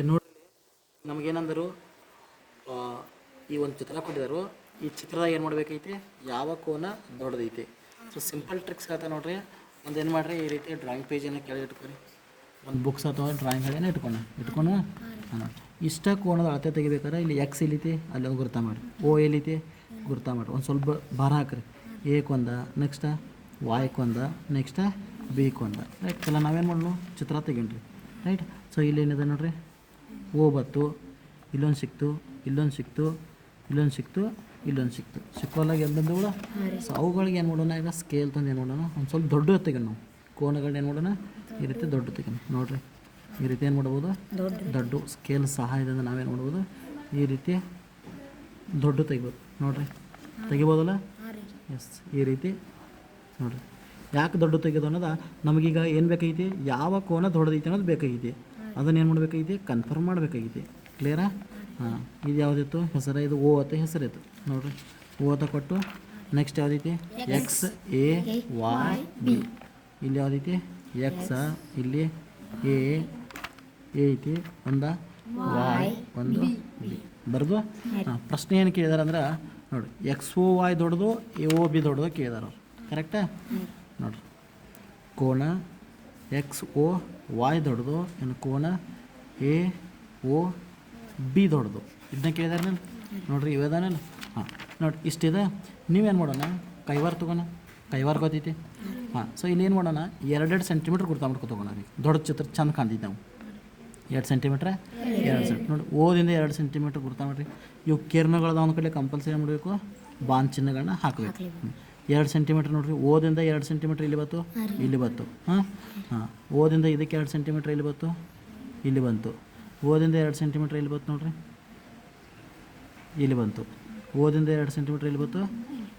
Okay ನೋಡಿ ನಮಗೇನಂದರು ಈ ಒಂದು ಚಿತ್ರ ಕೊಟ್ಟಿದ್ದಾರೆ. ಈ ಚಿತ್ರದಾಗ ಏನು ಮಾಡ್ಬೇಕೈತಿ, ಯಾವ ಕೋನ ದೊಡ್ಡದೈತಿ. ಸೊ ಸಿಂಪಲ್ ಟ್ರಿಕ್ಸ್ ಹೇಳ್ತಾ ನೋಡ್ರಿ. ಒಂದು ಏನು ಮಾಡಿರಿ, ಈ ರೀತಿ ಡ್ರಾಯಿಂಗ್ ಪೇಜನ್ನು ಕೆಳಗೆ ಇಟ್ಕೊರಿ. ಒಂದು ಬುಕ್ಸ್ ಅಥವಾ ಡ್ರಾಯಿಂಗ್ ಹೇಳಿ ಇಟ್ಕೊಂಡು. ಇಟ್ಕೊಂಡು? ಹಾಂ. ಇಷ್ಟ ಕೋಣದ ಅಳತೆ ತೆಗಿಬೇಕಾದ್ರೆ ಇಲ್ಲಿ ಎಕ್ಸ್ ಇಲ್ಲಿತಿ, ಅಲ್ಲಿ ಒಂದು ಗುರ್ತ ಮಾಡಿ ಓ ಎಲ್ಲಿತಿ, ಗುರುತ ಮಾಡಿ ಒಂದು ಸ್ವಲ್ಪ ಭಾರ ಹಾಕ್ರಿ. ಎ ಕೊಂದ ನೆಕ್ಸ್ಟ ವಾಯ್ ಕೊಂದ ನೆಕ್ಸ್ಟ ಬಿ ಕೊಂದ. ರೈಟ್ ಎಲ್ಲ ನಾವೇನು ಮಾಡಲು? ಚಿತ್ರ ತೆಗೀನ್ರಿ. ರೈಟ್ ಸೊ ಇಲ್ಲಿ ಏನಿದೆ ನೋಡ್ರಿ? ಓ ಬತ್ತು ಇಲ್ಲೊಂದು ಸಿಕ್ತು ಇಲ್ಲೊಂದು ಸಿಕ್ತು ಇಲ್ಲೊಂದು ಸಿಕ್ತು ಇಲ್ಲೊಂದು ಸಿಕ್ತು. ಸಿಕ್ಕೋಲಾಗ ಎಲ್ಲಿ ಕೂಡ ಸೊ ಅವುಗಳಿಗೆ ಏನು ಮಾಡೋಣ ಈಗ ಸ್ಕೇಲ್ ತಂದು ಏನು ಮಾಡೋಣ? ಒಂದು ಸ್ವಲ್ಪ ದೊಡ್ಡ ತೆಗೋಣ ನಾವು. ಕೋನಗಳನ್ನ ಏನು ಮಾಡೋಣ? ಈ ರೀತಿ ದೊಡ್ಡ ತೆಗೋಣ ನೋಡಿರಿ ಈ ರೀತಿ ಏನು ಮಾಡ್ಬೋದು? ದೊಡ್ಡ ಸ್ಕೇಲ್ ಸಹಾಯದಿಂದ ನಾವೇನು ಮಾಡ್ಬೋದು? ಈ ರೀತಿ ದೊಡ್ಡ ತೆಗಿಬೋದು. ನೋಡಿರಿ ತೆಗಿಬೋದಲ್ಲ? ಎಸ್ ಈ ರೀತಿ. ನೋಡಿರಿ ಯಾಕೆ ದೊಡ್ಡ ತೆಗೆದು ಅನ್ನೋದು? ನಮಗೀಗ ಏನು ಬೇಕಾಗೈತಿ? ಯಾವ ಕೋನ ದೊಡ್ಡದೈತಿ ಅನ್ನೋದು ಬೇಕಾಗೈತಿ. ಅದನ್ನ ಏನು ಮಾಡಬೇಕಾಗಿದೆ? ಕನ್ಫರ್ಮ್ ಮಾಡಬೇಕಾಗಿದೆ. ಕ್ಲಿಯರಾ ಹಾಂ ಇದು ಯಾವುದಿತ್ತು? ಹೆಸರು ಇದು ಓ ಅಂತ ಹೆಸರಿತ್ತು. ನೋಡ್ರಿ. ಓ ಅಂತ ಕೊಟ್ಟು ನೆಕ್ಸ್ಟ್ ಯಾವುದೈತಿ? ಎಕ್ಸ್ ಎ ವಾಯ್ ಬಿ ಇಲ್ಲಿ ಯಾವುದೈತಿ? ಎಕ್ಸ ಇಲ್ಲಿ ಎ ಐತಿ. ಒಂದ ವಾಯ್ ಒಂದು ಬಿ ಬರ್ದು? ಹಾಂ ಪ್ರಶ್ನೆ ಏನು ಕೇಳಿದಾರೆ ಅಂದ್ರೆ ನೋಡಿ ಎಕ್ಸ್ ಓ ವಾಯ್ ದೊಡ್ಡದು ಎ ಓ ಬಿ ದೊಡ್ಡದು ಕೇಳಿದಾರೆ ಅವ್ರು. ಕರೆಕ್ಟಾ ನೋಡ್ರಿ. ಕೋನ ಎಕ್ಸ್ ಓ ವಾಯ್ ದೊಡ್ಡದು ಇನ್ನು ಕೋನ ಎ ಓ ಬಿ ದೊಡ್ಡದು. ಇದನ್ನ ಕೇಳಿದಾರೆ ನಾನು? ನೋಡ್ರಿ ಇವೇದಾನಲ್ಲ ಹಾಂ ನೋಡಿ ಇಷ್ಟಿದೆ. ನೀವೇನು ಮಾಡೋಣ? ಕೈವಾರ ತೊಗೋಣ? ಕೈವಾರ ಗೊತ್ತೈತಿ? ಹಾಂ ಸೊ ಇಲ್ಲೇನು ಏನು ಮಾಡೋಣ? ಎರಡೆರಡು ಸೆಂಟಿಮೀಟ್ರ್ ಗುರ್ತಾ ಮಾಡ್ಕೊ ತೊಗೋಣ ರೀ. ದೊಡ್ಡ ಚಿತ್ರ ಚಂದ ಕಾಣ್ತೈತಿ ನಾವು ಎರಡು ಸೆಂಟಿಮೀಟ್ರ ಎರಡು ಸೆಂಟ್ ನೋಡಿ ಓದಿಂದ ಎರಡು ಸೆಂಟಿಮೀಟ್ರ್ ಗುರ್ತಾ ಮಾಡಿರಿ. ಇವು ಕಿರಣಗಳದ ಒಂದು ಕಡೆ ಕಂಪಲ್ಸರಿ ಮಾಡಬೇಕು. ಬಾನ್ ಚಿಹ್ನೆಗಳನ್ನ ಹಾಕಬೇಕು. ಎರಡು ಸೆಂಟಿಮೀಟ್ರ್ ನೋಡ್ರಿ. ಓದಿಂದ ಎರಡು ಸೆಂಟಿಮೀಟ್ರ್ ಇಲ್ಲಿ ಬಂತು ಇಲ್ಲಿ ಬಂತು. ಹಾಂ? ಹಾಂ. ಓದಿಂದ ಇದಕ್ಕೆ ಎರಡು ಸೆಂಟಿಮೀಟ್ರ್ ಇಲ್ಲಿ ಬಂತು ಇಲ್ಲಿ ಬಂತು. ಓದಿಂದ ಎರಡು ಸೆಂಟಿಮೀಟ್ರ್ ಇಲ್ಲಿ ಬಂತು ನೋಡಿರಿ. ಇಲ್ಲಿ ಬಂತು. ಓದಿಂದ ಎರಡು ಸೆಂಟಿಮೀಟ್ರ್ ಇಲ್ಲಿ ಬಂತು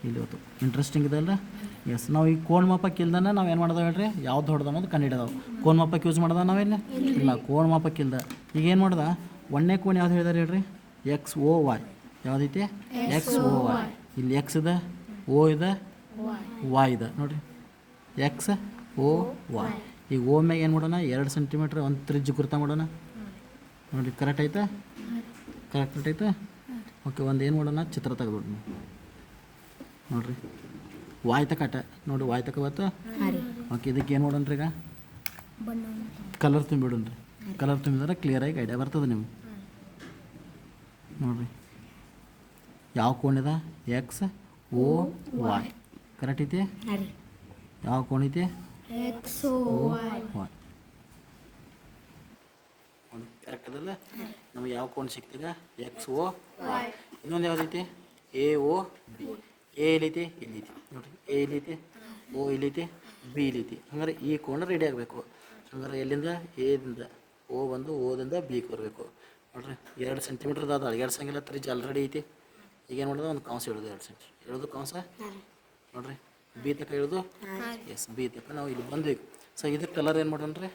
ಇಲ್ಲಿ ಬಂತು. ಇಂಟ್ರೆಸ್ಟಿಂಗ್ ಇದೆ ಅಲ್ಲ ಎಸ್ ನಾವು ಈ ಕೋಣ ಮಾಪಕ್ಕೆ ಇಲ್ದನ ನಾವು ಏನು ಮಾಡ್ದಾವೆ ಹೇಳ್ರಿ? ಯಾವ್ದು ಹೊಡೆದಾವೆ ಅಂತ ಕಂಡು ಕಂಡಿಡಿದಾವೆ. ಕೋಣ ಮಾಪಕ್ಕೆ ಯೂಸ್ ಮಾಡ್ದ ನಾವೆಲ್ಲ ಇಲ್ಲ? ಕೋಣ ಮಾಪಕ್ಕೆ ಇಲ್ದ. ಈಗ ಏನು ಮಾಡ್ದೆ? ಒಂದನೇ ಕೋಣ ಯಾವ್ದು ಹೇಳಿದಾರೆ ಹೇಳ್ರಿ? ಎಕ್ಸ್ ಓ ವಾಯ್ ಯಾವುದೈತಿ ಎಕ್ಸ್ ಓ ವಾಯ್ ಇಲ್ಲಿ ಎಕ್ಸ್ ಇದೆ ಓ ಇದೆ ವಾಯ್ ಇದೆ ನೋಡಿರಿ. ಎಕ್ಸ್ ಓ ವಾಯ್ ಈಗ ಓ ಮ್ಯಾಗ ಏನು ಮಾಡೋಣ? ಎರಡು ಸೆಂಟಿಮೀಟ್ರ್ ಒಂದು ತ್ರಿಜ್ ಕುರ್ತಾ ಮಾಡೋಣ. ನೋಡಿ ಕರೆಕ್ಟ್ ಐತಾ? ಕರೆಕ್ಟ್ ಐತಾ? ಓಕೆ ಒಂದು ಏನು ಮಾಡೋಣ? ಚಿತ್ರ ತೆಗೆದ್ಬಿಡೋಣ ನೋಡಿರಿ. ವಾಯ್ ಕಟ ನೋಡಿ ವಾಯ್ ಬತ್ತು? ಓಕೆ ಇದಕ್ಕೆ ಏನು ಮಾಡೋಣ್ರಿ ಈಗ? ಕಲರ್ ತುಂಬಿಡೋಣ್ರಿ. ಕಲರ್ ತುಂಬಿದ್ರೆ ಕ್ಲಿಯರಾಗಿ ಐಡಿಯಾ ಬರ್ತದೆ ನಿಮ್ಗೆ. ನೋಡಿರಿ. ಯಾವ ಕೋಣಿದ ಎಕ್ಸ್ ಓ ವಾಯ್ ಕರೆಕ್ಟ್ ಐತೆ? ಯಾವ ಕೋಣ ಐತೆ? ಕರೆಕ್ಟ್ ಅದಲ್ಲ? ನಮಗೆ ಯಾವ ಕೋಣ ಸಿಕ್ತದ ಎಕ್ಸ್ ಓ ಇನ್ನೊಂದು ಯಾವ್ದೈತಿ ಎ ಓ ಬಿ ಎ ಇಲ್ಲೈತಿ? ಇಲ್ಲೈತಿ. ನೋಡ್ರಿ ಎ ಇಲ್ಲೈತಿ ಓ ಇಲ್ಲೈತಿ ಬಿ ಇಲ್ಲೈತಿ. ಹಂಗಾರೆ ಈ ಕೋಣ ರೆಡಿ ಆಗಬೇಕು. ಹಂಗಾರೆ ಎಲ್ಲಿಂದ? ಎದಿಂದ ಓ ಬಂದು ಓದಿಂದ ಬಿಗೆ ಬರಬೇಕು. ನೋಡ್ರಿ ಎರಡು ಸೆಂಟಿಮೀಟ್ರ್ ಅದ ಅಳಗ್ಯಾಡ್ಸಂಗಿಲ್ಲ ತ್ರಿಜ್ ಆಲ್ರೆಡಿ ಐತಿ. ಈಗ ಏನು ಮಾಡೋದು ಒಂದು ಕಾಂಸ ಇಡೋದು ಎರಡು ಸೆಂಟಿ ಇಡೋದು ಕಾಂಸ? ನೋಡ್ರಿ ಬಿ ತಕ ಇಡೋದು ಎಸ್ ಬಿ ತಕ ನಾವು ಇಲ್ಲಿ ಬಂದ್ವಿ. ಸೊ ಇದ್ರ ಕಲರ್ ಏನು ಮಾಡೋಣ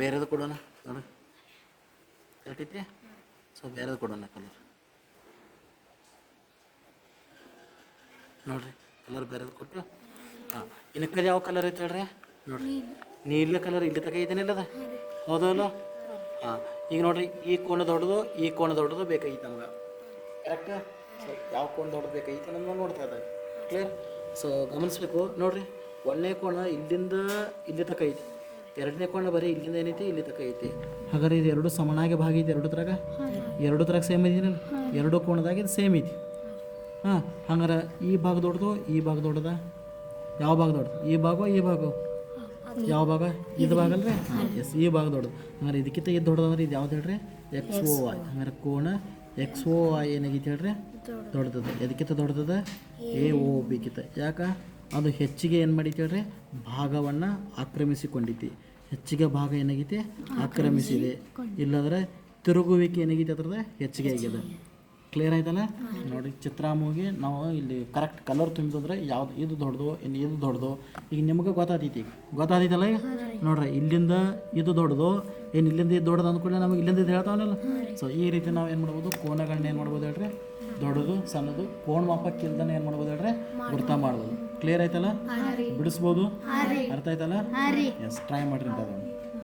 ಬೇರೆದು ಕೊಡೋಣ. ನೋಡ್ರಿ. ಕರೆಕ್ಟ್ ಐತಿ ಸೊ ಬೇರೆದು ಕೊಡೋಣ ಕಲರ್ ನೋಡ್ರಿ ಕಲರ್ ಬೇರೆದು ಕೊಟ್ಟು. ಹಾಂ, ಇನ್ನು ಕಡೆ ಯಾವ ಕಲರ್ ಐತೆ ಹೇಳ್ರಿ? ನೋಡ್ರಿ. ನೀಲಿ ಕಲರ್ ಇಲ್ಲಿ ತಕ ಅದ ಹೌದಲ್ಲ ಹಾಂ, ಈಗ ನೋಡ್ರಿ, ಈ ಕೋಣ ದೊಡ್ಡದು, ಈ ಕೋಣ ದೊಡ್ಡದು ಬೇಕಾಗಿತ್ತು ನಮ್ಗೆ. ಕರೆಕ್ಟ್ ಯಾವ ಕೋಣ ದೊಡ್ಡದು ಬೇಕಾಗಿತ್ತು ನಮ್ಗೆ ನೋಡ್ತಾ ಇದ್ದಾರೆ. ಕ್ಲಿಯರ್ ಸೊ ಗಮನಿಸ್ಬೇಕು, ನೋಡ್ರಿ. ಒಂದನೇ ಕೋಣ ಇಲ್ಲಿಂದ ಇಲ್ಲಿ ತಕ ಐತಿ. ಎರಡನೇ ಕೋಣ ಬರೀ ಇಲ್ಲಿಂದ ಏನೈತಿ, ಇಲ್ಲಿ ತಕ ಐತಿ. ಹಾಗಾದ್ರೆ ಇದು ಎರಡು ಸಮನಾಗಿ ಭಾಗ ಐತಿ ಎರಡು ತರಾಗ? ಎರಡು ತರಾಗ ಸೇಮ್ ಐತಿನಲ್ಲ ಎರಡು ಕೋಣದಾಗ ಇದು ಸೇಮ್ ಐತಿ. ಹಾಂ, ಹಂಗಾರೆ ಈ ಭಾಗ ದೊಡ್ಡದು, ಈ ಭಾಗ ದೊಡ್ಡದ? ಯಾವ ಭಾಗ ದೊಡ್ಡದು? ಈ ಭಾಗ ಈ ಭಾಗ ಯಾವ ಭಾಗ? ಇದು ಭಾಗ ಅಲ್ರಿ? ಎಸ್ ಈ ಭಾಗ ದೊಡ್ಡದು. ಹಂಗಾರೆ ಇದಕ್ಕಿಂತ ಇದು ದೊಡ್ಡದಂದ್ರೆ ಇದು ಯಾವ್ದು ಹೇಳ್ರಿ? ಎಕ್ಸ್ ಓ ವೈ ಹಂಗಾರೆ ಕೋಣ ಎಕ್ಸ್ ಓ ಐ ಏನಾಗೈತೆ ಹೇಳ್ರಿ? ದೊಡ್ಡದ. ಎದಕ್ಕಿಂತ ದೊಡ್ಡದ? ಎ ಓ ಬಿಕ್ಕಿತ ಯಾಕೆ? ಅದು ಹೆಚ್ಚಿಗೆ ಏನು ಮಾಡೈತಿ ಹೇಳ್ರಿ? ಭಾಗವನ್ನು ಆಕ್ರಮಿಸಿಕೊಂಡಿತಿ. ಹೆಚ್ಚಿಗೆ ಭಾಗ ಏನಾಗೈತಿ? ಆಕ್ರಮಿಸಿದೆ. ಇಲ್ಲಾಂದ್ರೆ ತಿರುಗುವಿಕೆ ಏನಾಗೈತಿ ಅದ್ರದ್ದು? ಹೆಚ್ಚಿಗೆ ಆಗಿದೆ. ಕ್ಲಿಯರ್ ಆಯ್ತಲ್ಲ? ನೋಡಿ ಚಿತ್ರಾಮುಗಿ ನಾವು ಇಲ್ಲಿ ಕರೆಕ್ಟ್ ಕಲರ್ ತುಂಬಿದ್ರೆ ಯಾವ್ದು ಇದು ದೊಡ್ಡದು ಇಲ್ಲಿ ಇದು ದೊಡ್ಡದು ಈಗ ನಿಮಗೆ ಗೊತ್ತಾದೈತಿ ಈಗ. ಗೊತ್ತಾದೈತಲ್ಲ ಈಗ? ನೋಡ್ರಿ ಇಲ್ಲಿಂದ ಇದು ದೊಡ್ಡದು ಏನು ಇಲ್ಲಿಂದ ಇದು ದೊಡ್ಡದು ಅಂದ್ಕೊಳ್ಳಿ ನಮಗೆ ಇಲ್ಲಿಂದ ಇದು ಹೇಳ್ತಾವನಲ್ಲ ಸೊ ಈ ರೀತಿ ನಾವು ಏನು ಮಾಡ್ಬೋದು ಕೋನಗಳನ್ನ ಏನು ಮಾಡ್ಬೋದು ಹೇಳ್ರಿ? ದೊಡ್ಡದು ಸಣ್ಣದು ಕೋಣ ಮಾಪಕ್ಕೆ ಇಲ್ದನೆ ಏನು ಮಾಡ್ಬೋದು ಹೇಳ್ರಿ? ಗುರ್ತ ಮಾಡ್ಬೋದು. ಕ್ಲಿಯರ್ ಆಯ್ತಲ್ಲ? ಬಿಡಿಸ್ಬೋದು? ಅರ್ಥ ಆಯ್ತಲ್ಲ? ಎಸ್ ಟ್ರೈ ಮಾಡ್ರಿ ಅಂತ